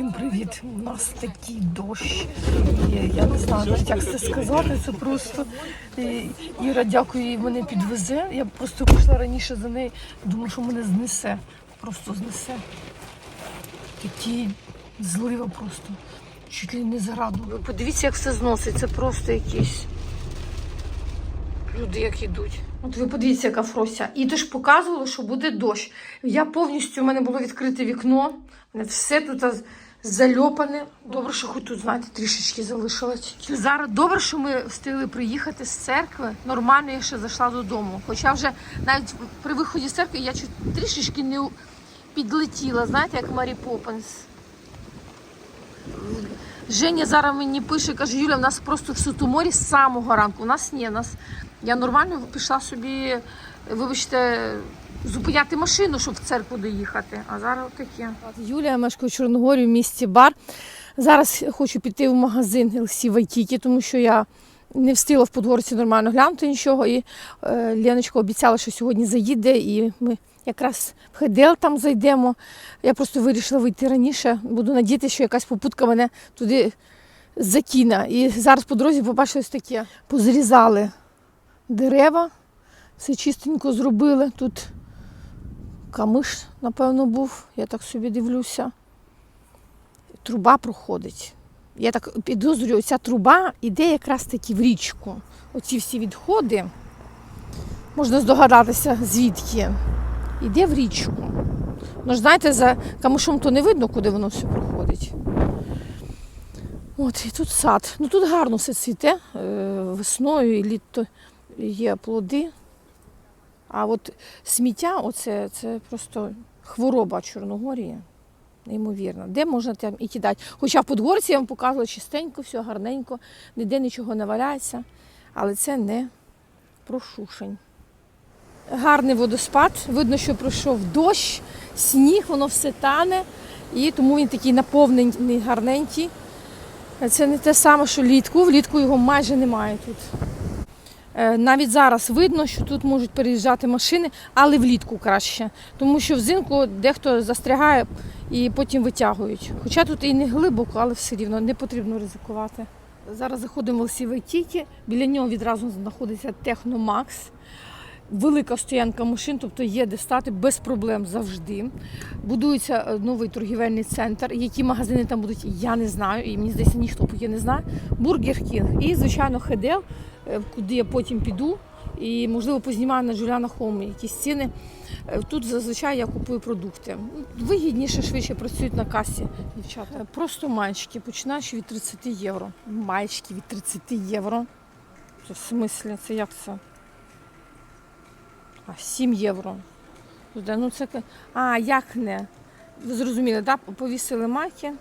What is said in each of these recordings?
Всім привіт! У нас такий дощ. Я не знаю, як це сказати. Це просто Іра, дякую, їй мене підвезе. Я просто пішла раніше за нею, думаю, що мене знесе. Просто знесе. Такі злива просто. Чуть ли не за граду. Ви подивіться, як все зносить. Це просто якісь люди, як ідуть. От ви подивіться, яка Фрося. І ж показувало, що буде дощ. Я повністю, у мене було відкрите вікно. Все тут зальопане. Добре, що хоч тут, знаєте, трішечки залишилось. Зараз добре, що ми встигли приїхати з церкви. Нормально я ще зайшла додому. Хоча вже навіть при виході з церкви я чуть трішечки не підлетіла, знаєте, як Марі Поппінс. Женя зараз мені пише, каже, Юля, в нас просто в Сутуморі з самого ранку. У нас ні, у нас я нормально пішла собі, вибачте, зупиняти машину, щоб в церкву доїхати. А зараз таке. Юля, я мешкаю в Чорногорі в місті Бар. Зараз хочу піти в магазин LC Вайтікі, тому що я не встигла в подворці нормально глянути нічого. І е, Леночка обіцяла, що сьогодні заїде, і ми якраз в Хедел там зайдемо. Я просто вирішила вийти раніше. Буду надіятися, що якась попутка мене туди закине. І зараз по дорозі побачили ось таке. Позрізали дерева, все чистенько зробили. Тут камиш, напевно, був, я так собі дивлюся. Труба проходить. Я так підозрюю, ця труба йде якраз таки в річку. Оці всі відходи, можна здогадатися, звідки. Йде в річку. Ну ж знаєте, за камишом то не видно, куди воно все проходить. От, і тут сад. Ну тут гарно все цвіте. Е, Весною і літо є плоди. А от сміття, оце це просто хвороба Чорногорії. Неймовірно. Де можна там і кидати? Хоча в подгорці я вам показувала чистенько, все гарненько, ніде нічого не валяється, але це не прошушень. Гарний водоспад, видно, що пройшов дощ, сніг, воно все тане, і тому він такий наповнений, гарненький. Це не те саме, що літку. Влітку його майже немає тут. Е, Навіть зараз видно, що тут можуть переїжджати машини, але влітку краще. Тому що взимку дехто застрягає і потім витягують. Хоча тут і не глибоко, але все рівно не потрібно ризикувати. Зараз заходимо в Лсівий Тікі, біля нього відразу знаходиться Техномакс. Велика стоянка машин, тобто є де стати без проблем завжди. Будується е, новий торгівельний центр. Які магазини там будуть, я не знаю. І мені здається, ніхто поки не знає. Бургер Кінг і, звичайно, Хедел, куди я потім піду. І, можливо, познімаю на Джуляна Хоум якісь ціни. Е, Тут зазвичай я купую продукти. Вигідніше, швидше працюють на касі дівчата. Е, Просто маєчки, починаючи від 30 євро. Маєчки від 30 євро. Це в смислі, це як це? А, 7 євро. Ну, це... А, як не? Ви зрозуміли, да? повісили маки,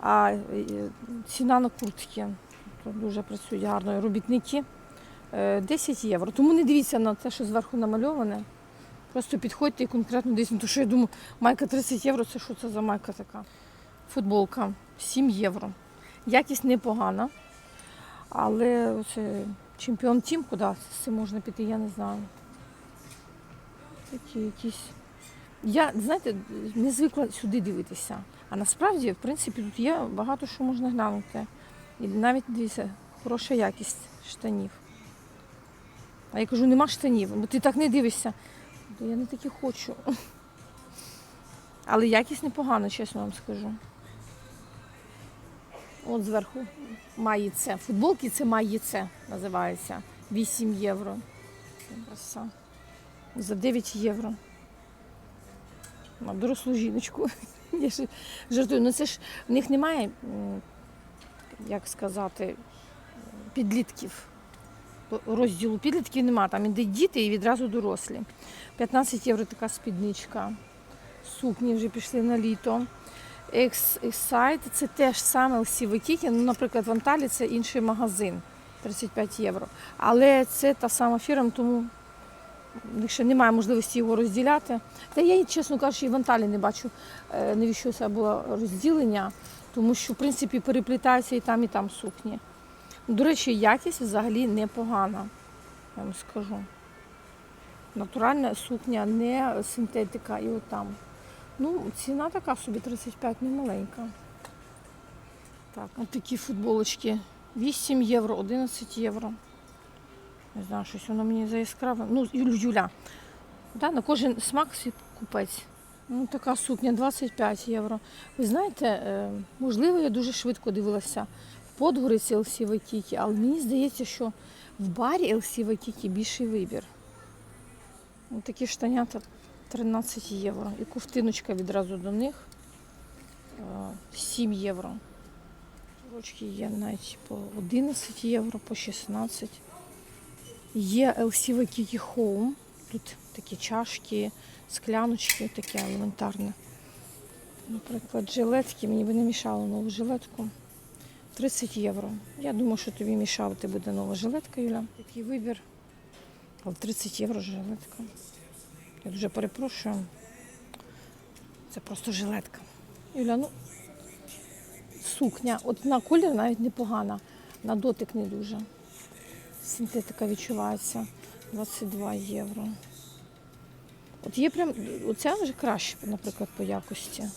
а е, ціна на куртки. Дуже працюють гарно робітники. Е, 10 євро. Тому не дивіться на те, що зверху намальоване. Просто підходьте і конкретно дивіться. Ну, То що я думаю, майка 30 євро, це що це за майка така? Футболка 7 євро. Якість непогана. Але це чемпіон тім, куди з цим можна піти, я не знаю. Такі якісь. Я, знаєте, не звикла сюди дивитися. А насправді, в принципі, тут є багато що можна глянути. І навіть дивіться, хороша якість штанів. А я кажу, нема штанів, бо ти так не дивишся. Я не такі хочу. Але якість непогана, чесно вам скажу. От зверху має це. Футболки це має це називається. 8 євро. За 9 євро. Дорослу жіночку. Я жартую. Ну це ж в них немає, як сказати, підлітків. Розділу підлітків немає. Там іде діти і відразу дорослі. 15 євро така спідничка. Сукні вже пішли на літо. Ексайт це теж саме Сівикіки. Ну, наприклад, в Анталі це інший магазин 35 євро. Але це та сама фірма, тому ще немає можливості його розділяти. Та я, чесно кажучи, і в Анталі не бачу, е, навіщо це було розділення, тому що, в принципі, переплітаються і там, і там сукні. До речі, якість взагалі непогана, я вам скажу. Натуральна сукня, не синтетика і отам. Ну, ціна така собі 35, не маленька. Так, от такі футболочки. 8 євро, 11 євро. Не знаю, щось воно мені заяскраве. Ну, Юля. Да, на кожен смак свій купець. Ну, така сукня 25 євро. Ви знаєте, е, можливо, я дуже швидко дивилася в Подгориці LC Waikiki, але мені здається, що в барі LC Waikiki більший вибір. Ось такі штанята 13 євро. І ковтиночка відразу до них е, 7 євро. Сорочки є навіть по 11 євро, по 16. Є LC Waikiki Home. Тут такі чашки, скляночки, таке елементарне. Наприклад, жилетки, мені би не мішало нову жилетку. 30 євро. Я думаю, що тобі мішати буде нова жилетка, Юля. Такий вибір. Але 30 євро жилетка. Я дуже перепрошую. Це просто жилетка. Юля, ну сукня. От на колір навіть непогана, на дотик не дуже. Синтетика відчувається 22 євро. От є прям, оця вже краще, наприклад, по якості.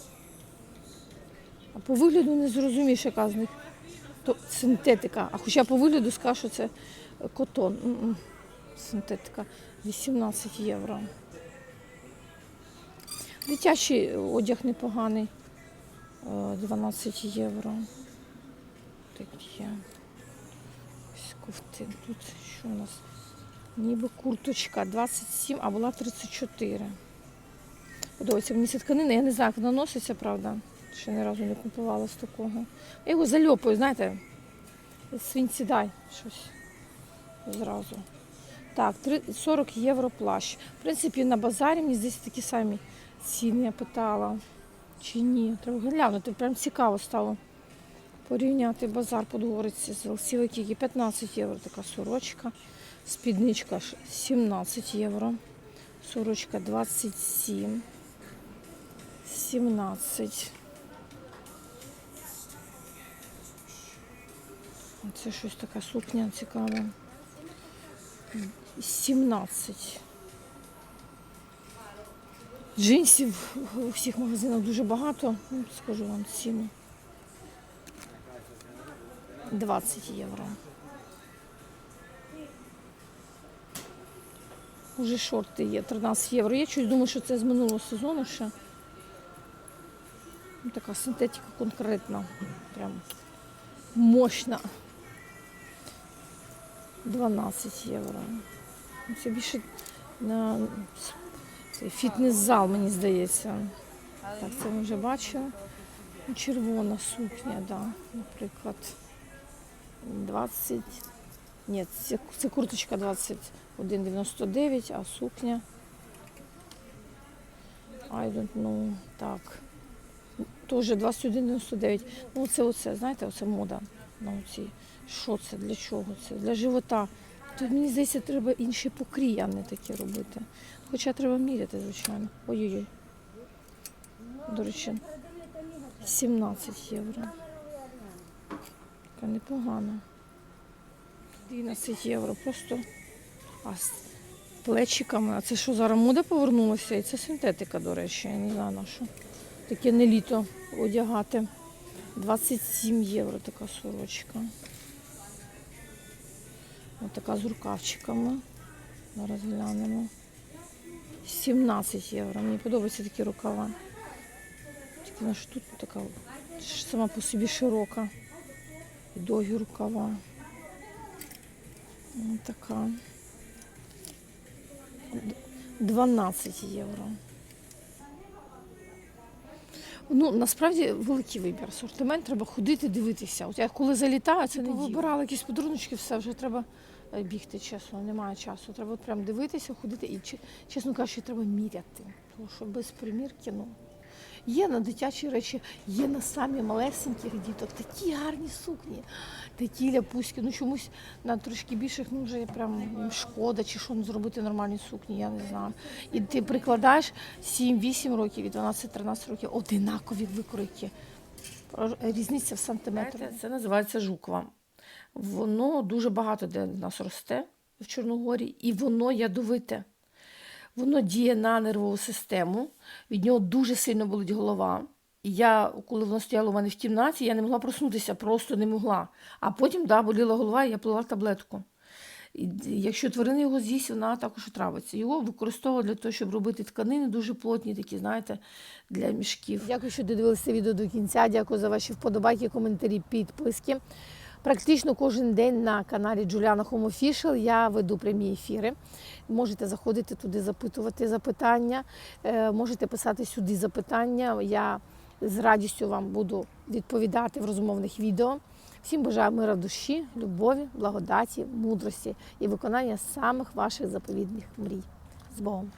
А по вигляду не зрозумієш, яка з них то синтетика. А хоча по вигляду скажу, що це котон. Синтетика 18 євро. Дитячий одяг непоганий. е, 12 євро. Такі. Ось кофти. Тут що у нас? Ніби курточка 27, а була 34. Подобається мені ця тканина, я не знаю, як вона носиться, правда. Ще ні разу не купувала з такого. Я його зальопаю, знаєте, свинці дай щось зразу. Так, 40 євро плащ. В принципі, на базарі мені здається такі самі ціни я питала. Чи ні? Треба глянути, прям цікаво стало порівняти базар Подгориці з Лсівикіки. 15 євро така сорочка. Спідничка 17 євро. Сорочка 27. 17. Це щось така сукня цікава. 17. Джинсів у всіх магазинах дуже багато. Ну, скажу вам ціну. 20 євро. Уже шорти є 13 євро. Я чуть думаю, що це з минулого сезону ще. Ну, Така синтетика конкретна. Прям мощна. 12 євро. Ну, Це більше на фітнес-зал, мені здається. Так, це ми вже бачили. Червона сукня, да, наприклад. 20. Ні, це, це курточка 21,99, а сукня. I don't know. Так. Теж 21,99. Ну, це оце, знаєте, оце мода на оці. Що це? Для чого це? Для живота. Тут, мені здається, треба інші покрій, а не такі робити. Хоча треба міряти, звичайно. Ой-ой-ой. До речі, 17 євро. Така непогана. 11 євро. Просто а з плечиками. А це що зараз мода повернулася? І це синтетика, до речі, я не знаю на що. Таке не літо одягати. 27 євро така сорочка. Ось така з рукавчиками. Зараз глянемо. 17 євро. Мені подобаються такі рукава. Тільки вона ж тут така сама по собі широка. І довгі рукава. Ось така. 12 євро. Ну, насправді великий вибір. Асортимент треба ходити, дивитися. От я коли залітаю, це не вибирала якісь подарунки, все вже треба е, бігти, чесно, немає часу. Треба прям дивитися, ходити і чесно кажучи, треба міряти. Тому що без примірки, ну. Є на дитячі речі, є на самі малесеньких діток такі гарні сукні, такі ляпуськи. Ну чомусь на трошки більших, ну вже прям шкода, чи що зробити нормальні сукні, я не знаю. І ти прикладаєш 7-8 років і 12-13 років одинакові викройки. Різниця в сантиметрах. Це називається жуква. Воно дуже багато де в нас росте в Чорногорі, і воно ядовите. Воно діє на нервову систему, від нього дуже сильно болить голова. І я, коли воно стояло у мене в кімнаті, я не могла проснутися, просто не могла. А потім, да, боліла голова, і я пила таблетку. І якщо тварина його з'їсть, вона також отравиться. Його використовують для того, щоб робити тканини дуже плотні, такі, знаєте, для мішків. Дякую, що додивилися відео до кінця. Дякую за ваші вподобайки, коментарі, підписки. Практично кожен день на каналі Home Official я веду прямі ефіри. Можете заходити туди, запитувати запитання, е, можете писати сюди запитання. Я з радістю вам буду відповідати в розмовних відео. Всім бажаю мира душі, любові, благодаті, мудрості і виконання самих ваших заповідних мрій. З Богом!